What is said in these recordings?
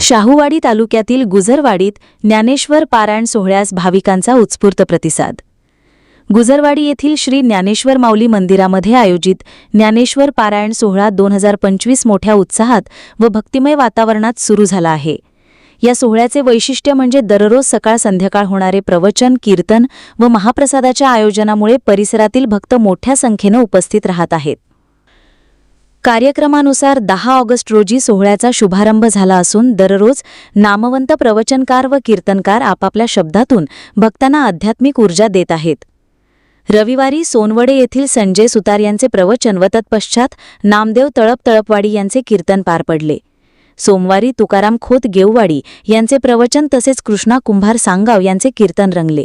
शाहूवाडी तालुक्यातील गुजरवाडीत ज्ञानेश्वर पारायण सोहळ्यास भाविकांचा उत्स्फूर्त प्रतिसाद. गुजरवाडी येथील श्री ज्ञानेश्वर माऊली मंदिरामध्ये आयोजित ज्ञानेश्वर पारायण सोहळा दोन हजार पंचवीस मोठ्या उत्साहात व भक्तिमय वातावरणात सुरू झाला आहे. या सोहळ्याचे वैशिष्ट्य म्हणजे दररोज सकाळ संध्याकाळ होणारे प्रवचन कीर्तन व महाप्रसादाच्या आयोजनामुळे परिसरातील भक्त मोठ्या संख्येनं उपस्थित राहत आहेत. कार्यक्रमानुसार दहा ऑगस्ट रोजी सोहळ्याचा शुभारंभ झाला असून दररोज नामवंत प्रवचनकार व कीर्तनकार आपापल्या शब्दातून भक्तांना आध्यात्मिक ऊर्जा देत आहेत. रविवारी सोनवडे येथील संजय सुतार यांचे प्रवचन व तत्पश्चात नामदेव तळप तळपवाडी यांचे कीर्तन पार पडले. सोमवारी तुकाराम खोत गेववाडी यांचे प्रवचन तसेच कृष्णा कुंभार सांगाव यांचे कीर्तन रंगले.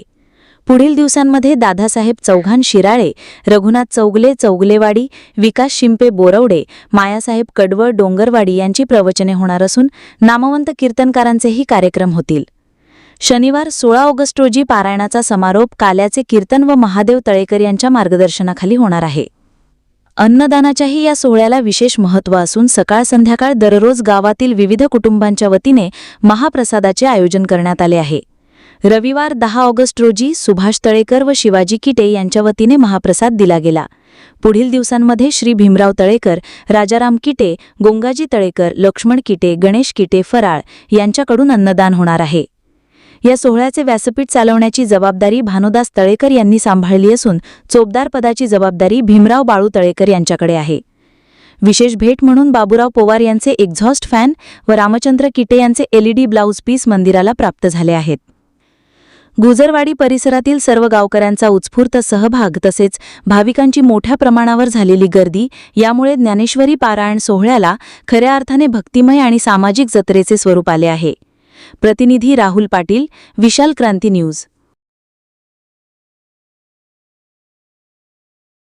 पुढील दिवसांमध्ये दादासाहेब चौघान शिराळे रघुनाथ चौगले चौगलेवाडी विकास शिंपे बोरवडे मायासाहेब कडवळ डोंगरवाडी यांची प्रवचने होणार असून नामवंत कीर्तनकारांचेही कार्यक्रम होतील. शनिवार सोळा ऑगस्ट रोजी पारायणाचा समारोप काल्याचे कीर्तन व महादेव तळेकर यांच्या मार्गदर्शनाखाली होणार आहे. अन्नदानाच्याही या सोहळ्याला विशेष महत्त्व असून सकाळ संध्याकाळ दररोज गावातील विविध कुटुंबांच्या वतीने महाप्रसादाचे आयोजन करण्यात आले आहे. रविवार दहा ऑगस्ट रोजी सुभाष तळेकर व शिवाजी किटे यांच्या वतीने महाप्रसाद दिला गेला. पुढील दिवसांमध्ये श्री भीमराव तळेकर राजाराम किटे गोंगाजी तळेकर लक्ष्मण किटे गणेश किटे फराळ यांच्याकडून अन्नदान होणार आहे. या सोहळ्याचे व्यासपीठ चालवण्याची जबाबदारी भानुदास तळेकर यांनी सांभाळली असून चोपदार पदाची जबाबदारी भीमराव बाळू तळेकर यांच्याकडे आहे. विशेष भेट म्हणून बाबूराव पोवार यांचे एक्झॉस्ट फॅन व रामचंद्र किटे यांचे एलईडी ब्लाऊज पीस मंदिराला प्राप्त झाले आहेत. गुजरवाडी परिसरातील सर्व गावकऱ्यांचा उत्स्फूर्त सहभाग तसेच भाविकांची मोठ्या प्रमाणावर झालेली गर्दी यामुळे ज्ञानेश्वरी पारायण सोहळ्याला खऱ्या अर्थाने भक्तिमय आणि सामाजिक जत्रेचे स्वरूप आले आहे. प्रतिनिधी राहुल पाटील विशाल क्रांती न्यूज.